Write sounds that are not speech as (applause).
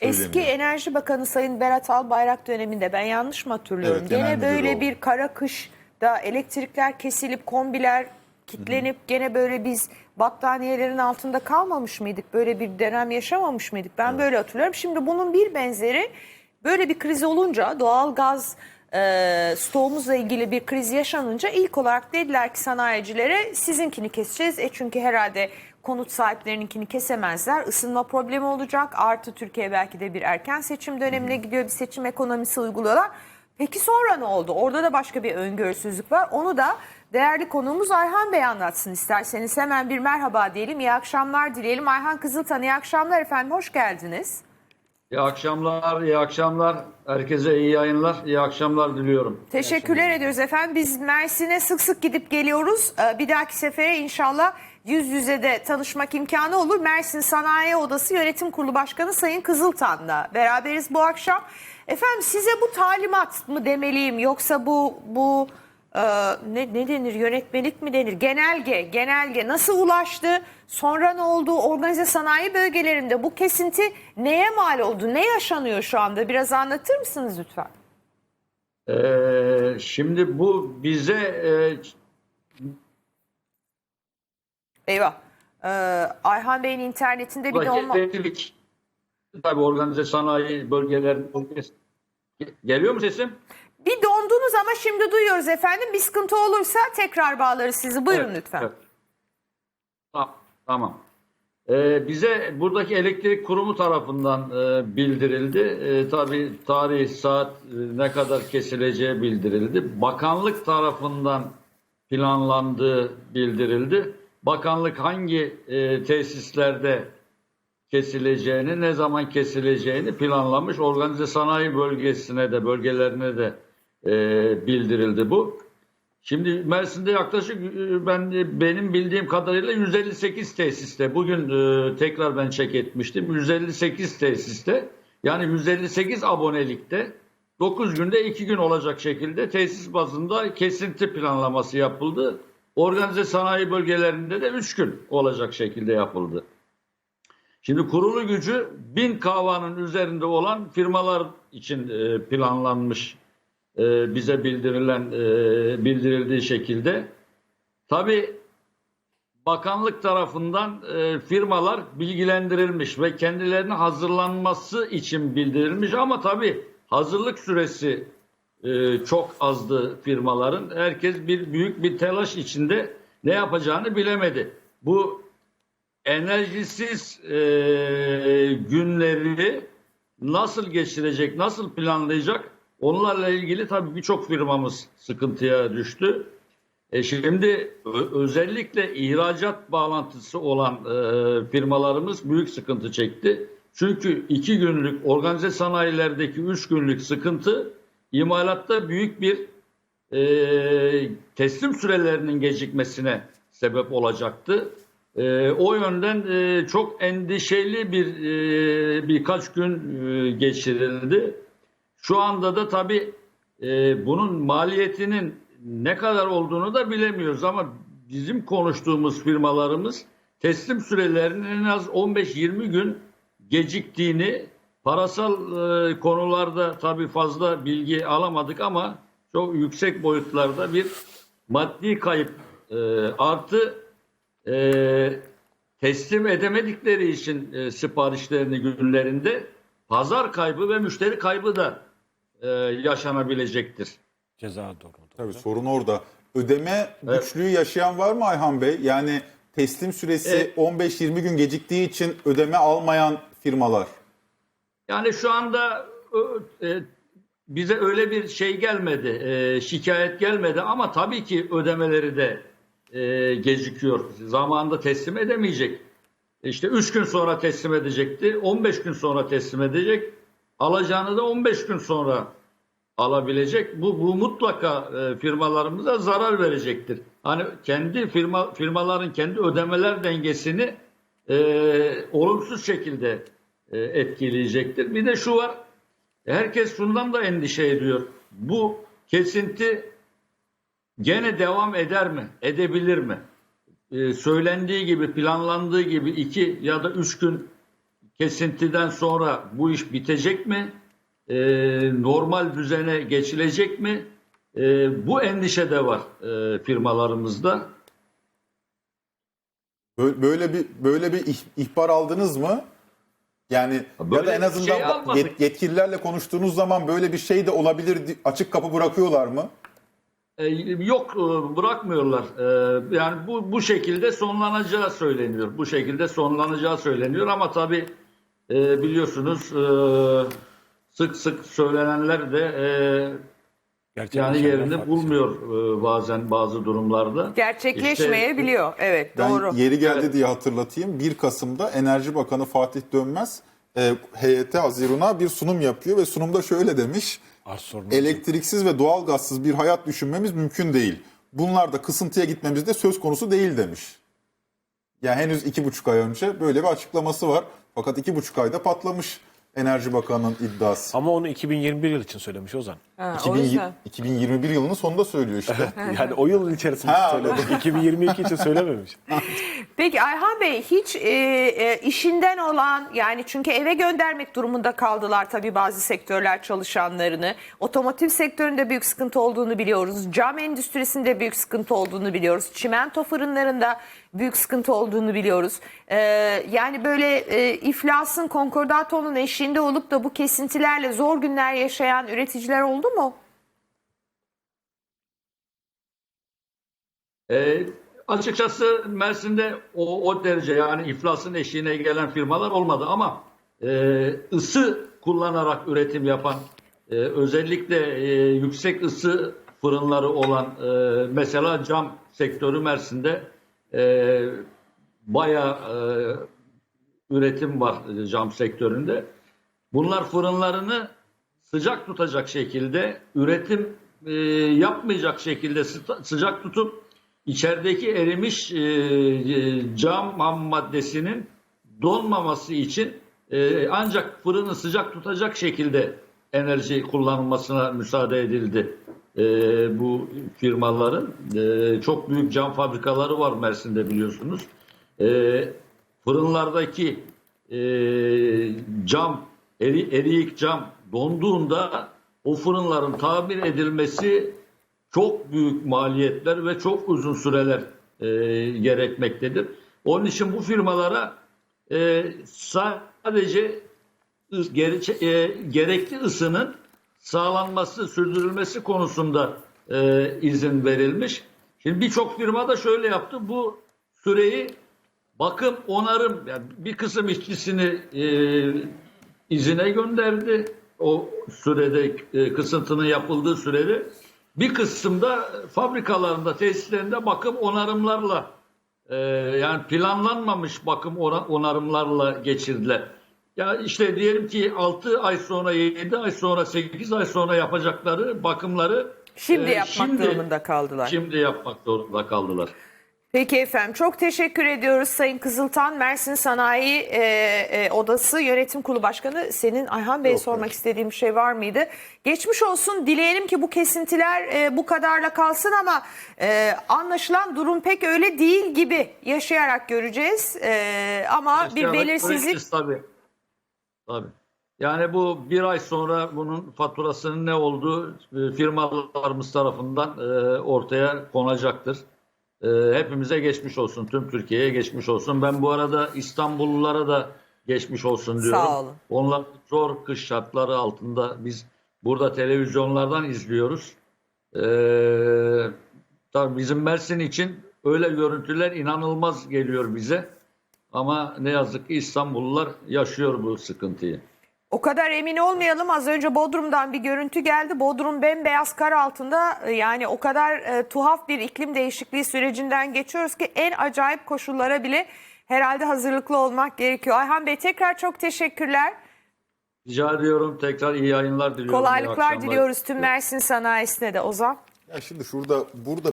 Eski. Enerji Bakanı Sayın Berat Albayrak döneminde ben yanlış mı hatırlıyorum? Evet, genel gene böyle o. bir kara kışta elektrikler kesilip kombiler kitlenip gene böyle biz battaniyelerin altında kalmamış mıydık? Böyle bir dönem yaşamamış mıydık? Ben böyle hatırlıyorum. Şimdi bunun bir benzeri böyle bir kriz olunca doğal gaz e, stoğumuzla ilgili bir kriz yaşanınca ilk olarak dediler ki sanayicilere sizinkini keseceğiz. E çünkü herhalde konut sahiplerininkini kesemezler. Isınma problemi olacak. Artı Türkiye belki de bir erken seçim dönemine gidiyor. Bir seçim ekonomisi uyguluyorlar. Peki sonra ne oldu? Orada da başka bir öngörüsüzlük var. Onu da değerli konuğumuz Ayhan Bey anlatsın isterseniz. Hemen bir merhaba diyelim. İyi akşamlar dileyelim. Ayhan Kızıltan iyi akşamlar efendim. Hoş geldiniz. İyi akşamlar, iyi akşamlar. Herkese iyi yayınlar, iyi akşamlar diliyorum. Teşekkürler ediyoruz efendim. Biz Mersin'e sık sık gidip geliyoruz. Ee, Bir dahaki sefere inşallah yüz yüze de tanışmak imkanı olur. Mersin Sanayi Odası Yönetim Kurulu Başkanı Sayın Kızıltan'la beraberiz bu akşam. Efendim size bu talimat mı demeliyim yoksa bu bu e, ne, ne denir yönetmelik mi denir genelge genelge nasıl ulaştı sonra ne oldu organize sanayi bölgelerinde bu kesinti neye mal oldu ne yaşanıyor şu anda biraz anlatır mısınız lütfen? Ee, şimdi bu bize e, Eyvah. Ee, Ayhan Bey'in internetinde bir donma. elektrik, tabii organize sanayi bölgeler bölgesi. Ge- Geliyor mu sesim? Bir dondunuz ama şimdi duyuyoruz efendim. Bir sıkıntı olursa tekrar bağlarız sizi. Buyurun Evet, lütfen. evet. Ta- Tamam. Ee, bize buradaki elektrik kurumu tarafından e, bildirildi. E, tabii tarih, saat e, ne kadar kesileceği bildirildi. Bakanlık tarafından planlandığı bildirildi. Bakanlık hangi e, tesislerde kesileceğini, ne zaman kesileceğini planlamış. Organize sanayi bölgesine de, bölgelerine de e, bildirildi bu. Şimdi Mersin'de yaklaşık e, ben benim bildiğim kadarıyla 158 tesiste bugün e, tekrar ben çek etmiştim. 158 tesiste yani 158 abonelikte 9 günde 2 gün olacak şekilde tesis bazında kesinti planlaması yapıldı. Organize sanayi bölgelerinde de 3 gün olacak şekilde yapıldı. Şimdi kurulu gücü 1000 kavanın üzerinde olan firmalar için e, planlanmış e, bize bildirilen e, bildirildiği şekilde. Tabi bakanlık tarafından firmalar bilgilendirilmiş ve kendilerine hazırlanması için bildirilmiş ama tabi hazırlık süresi e, çok azdı firmaların. Herkes bir büyük bir telaş içinde ne yapacağını bilemedi. Bu enerjisiz e, günleri nasıl geçirecek, nasıl planlayacak? Onlarla ilgili tabii birçok firmamız sıkıntıya düştü. E şimdi özellikle ihracat bağlantısı olan e, firmalarımız büyük sıkıntı çekti. Çünkü iki günlük organize sanayilerdeki üç günlük sıkıntı imalatta büyük bir e, teslim sürelerinin gecikmesine sebep olacaktı. E, o yönden e, çok endişeli bir e, birkaç gün e, geçirildi. Şu anda da tabii e, bunun maliyetinin ne kadar olduğunu da bilemiyoruz ama bizim konuştuğumuz firmalarımız teslim sürelerinin en az 15-20 gün geciktiğini parasal e, konularda tabii fazla bilgi alamadık ama çok yüksek boyutlarda bir maddi kayıp e, artı e, teslim edemedikleri için e, siparişlerini günlerinde pazar kaybı ve müşteri kaybı da e, yaşanabilecektir. Ceza durumu. Tabii sorun orada. Ödeme güçlüğü yaşayan var mı Ayhan Bey? Yani teslim süresi Evet. 15-20 gün geciktiği için ödeme almayan firmalar. Yani şu anda e, bize öyle bir şey gelmedi, e, şikayet gelmedi ama tabii ki ödemeleri de e, gecikiyor. Zamanında teslim edemeyecek. İşte 3 gün sonra teslim edecekti, 15 gün sonra teslim edecek. Alacağını da 15 gün sonra alabilecek. Bu, bu mutlaka firmalarımıza zarar verecektir. Hani kendi firma firmaların kendi ödemeler dengesini e, olumsuz şekilde etkileyecektir. Bir de şu var, herkes şundan da endişe ediyor. Bu kesinti gene devam eder mi, edebilir mi? E, söylendiği gibi, planlandığı gibi iki ya da üç gün kesintiden sonra bu iş bitecek mi? E, normal düzene geçilecek mi? E, bu endişe de var e, firmalarımızda. Böyle bir böyle bir ih- ihbar aldınız mı? Yani ya Böyle da en azından şey yet- yetkililerle konuştuğunuz zaman böyle bir şey de olabilir açık kapı bırakıyorlar mı? E, yok e, bırakmıyorlar. E, yani bu bu şekilde sonlanacağı söyleniyor. Bu şekilde sonlanacağı söyleniyor ama tabii e, biliyorsunuz e, sık sık söylenenler de e, Gerçekten yani farklı. bulmuyor e, bazen bazı durumlarda. Gerçekleşmeyebiliyor. evet Ben doğru. yeri geldi Evet. diye hatırlatayım. 1 Kasım'da Enerji Bakanı Fatih Dönmez e, heyete Hazirun'a bir sunum yapıyor ve sunumda şöyle demiş. Elektriksiz ve doğalgazsız bir hayat düşünmemiz mümkün değil. Bunlar da kısıntıya gitmemiz de söz konusu değil demiş. Yani henüz iki buçuk ay önce böyle bir açıklaması var. Fakat iki buçuk ayda patlamış Enerji Bakanı'nın iddiası. Ama onu 2021 yıl için söylemiş Ozan. Ha, o 2000 yüzden. 2021 yılının sonunda söylüyor işte. (laughs) yani o yıl içerisinde Ha. söyledi. 2022 için söylememiş. (laughs) Peki Ayhan Bey hiç e, e, işinden olan yani çünkü eve göndermek durumunda kaldılar tabii bazı sektörler çalışanlarını. Otomotiv sektöründe büyük sıkıntı olduğunu biliyoruz. Cam endüstrisinde büyük sıkıntı olduğunu biliyoruz. Çimento fırınlarında büyük sıkıntı olduğunu biliyoruz. E, yani böyle e, iflasın konkordatonun eşiğinde olup da bu kesintilerle zor günler yaşayan üreticiler oldu mu? E, açıkçası Mersin'de o, o derece yani iflasın eşiğine gelen firmalar olmadı ama e, ısı kullanarak üretim yapan e, özellikle e, yüksek ısı fırınları olan e, mesela cam sektörü Mersin'de e, bayağı e, üretim var cam sektöründe. Bunlar fırınlarını sıcak tutacak şekilde üretim e, yapmayacak şekilde sı- sıcak tutup içerideki erimiş e, e, cam ham maddesinin donmaması için e, ancak fırını sıcak tutacak şekilde enerji kullanılmasına müsaade edildi bu firmaların. Çok büyük cam fabrikaları var Mersin'de biliyorsunuz. Fırınlardaki cam, eri, eriyik cam donduğunda o fırınların tamir edilmesi çok büyük maliyetler ve çok uzun süreler e, gerekmektedir. Onun için bu firmalara e, sadece gere- e, gerekli ısının sağlanması, sürdürülmesi konusunda e, izin verilmiş. Şimdi birçok firma da şöyle yaptı. Bu süreyi bakım, onarım, yani bir kısım işçisini e, izine gönderdi. O sürede, e, kısıntının yapıldığı sürede. Bir kısımda fabrikalarında, tesislerinde bakım onarımlarla e, yani planlanmamış bakım ona- onarımlarla geçirdiler. Ya işte diyelim ki 6 ay sonra, 7 ay sonra, 8 ay sonra yapacakları bakımları Şimdi e, yapmak durumunda kaldılar. Şimdi yapmak zorunda kaldılar. Peki efendim çok teşekkür ediyoruz Sayın Kızıltan Mersin Sanayi e, e, Odası Yönetim Kurulu Başkanı. Senin Ayhan Bey'e sormak hayır. istediğim bir şey var mıydı? Geçmiş olsun dileyelim ki bu kesintiler e, bu kadarla kalsın ama e, anlaşılan durum pek öyle değil gibi yaşayarak göreceğiz. E, ama bir İşte belirsizlik Tabii. Tabii. Yani bu bir ay sonra bunun faturasının ne olduğu e, firmalarımız tarafından e, ortaya konacaktır. E, Hepimize geçmiş olsun. Tüm Türkiye'ye geçmiş olsun. Ben bu arada İstanbullulara da geçmiş olsun diyorum. Sağ olun. Onlar zor kış şartları altında biz burada televizyonlardan izliyoruz. E, tabii bizim Mersin için öyle görüntüler inanılmaz geliyor bize. Ama ne yazık ki İstanbullular yaşıyor bu sıkıntıyı. O kadar emin olmayalım. Az önce Bodrum'dan bir görüntü geldi. Bodrum bembeyaz kar altında. E, Yani o kadar e, tuhaf bir iklim değişikliği sürecinden geçiyoruz ki en acayip koşullara bile herhalde hazırlıklı olmak gerekiyor. Ayhan Bey tekrar çok teşekkürler. Rica ediyorum. Tekrar iyi yayınlar diliyorum. Kolaylıklar diliyoruz tüm Mersin sanayisine de Ozan. Ya şimdi şurada burada